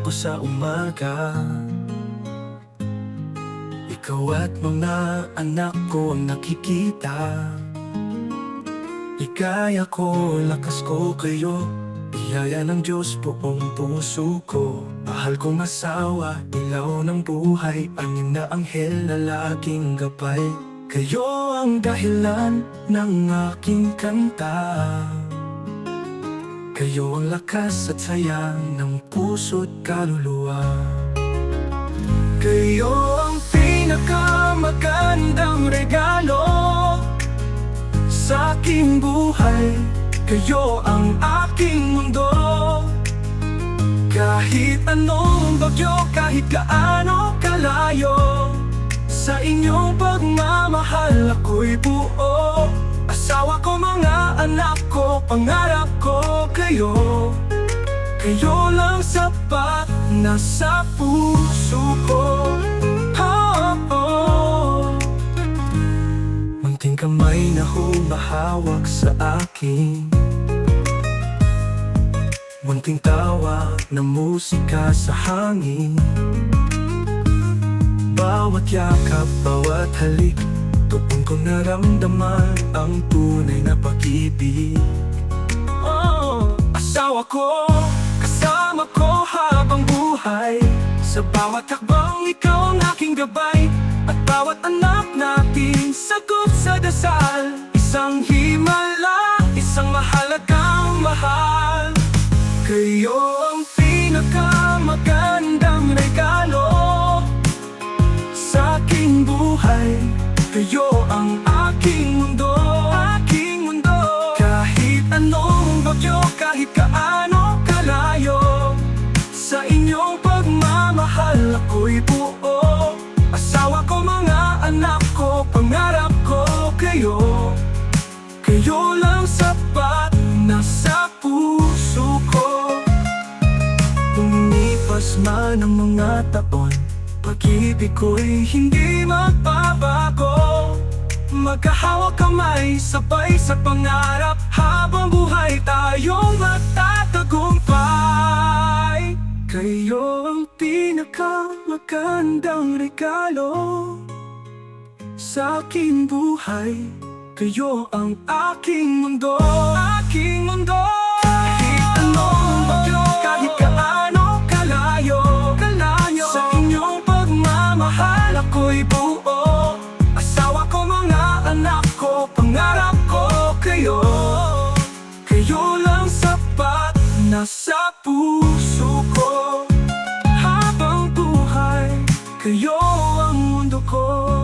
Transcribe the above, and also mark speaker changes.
Speaker 1: ako sa umaga Ikaw at mga anak ko ang nakikita. Ligaya ko, lakas ko kayo Biyaya ng Diyos buong puso ko. Mahal kong asawa, ilaw ng buhay Angin na anghel na laging gabay. Kayo ang dahilan ng aking kanta Kayo ang lakas at saya ng puso't kaluluwa. Kayo ang pinakamagandang regalo sa aking buhay. Kayo ang aking mundo. Kahit anong bagyo, kahit gaano kalayo Sa inyong pagmamahal ako'y buo anak ko, pangarap ko kayo. Kayo lang sapat na sa puso ko. Oh, oh. Munting kamay na humahawak sa akin. Munting tawa na musika sa hangin. Bawat yakap, bawat halik ko naramdaman ang tunay na pag-ibig. Oh, Asawa ko, kasama ko habang buhay. Sa bawat hakbang ikaw ang aking gabay. At bawat anak natin sagot sa dasal. Isang himala, isang mahalagang mahal. Kayo ang pinakamagandang regalo Sa aking buhay Kayo ang aking mundo Aking mundo. Kahit anong bagyo, kahit kaano kalayo Sa inyong pagmamahal ako'y buo. Asawa ko, mga anak ko, pangarap ko kayo. Kayo lang sapat na sa puso ko. Lumipas man ang mga taon Pag-ibig ko'y hindi Magkahawak kamay, sabay sa pangarap Habang buhay tayong magtatagumpay Kayo ang pinakamagandang regalo Sa aking buhay. Kayo ang aking mundo. Aking mundo nasa puso ko Habang buhay, kayo ang mundo ko.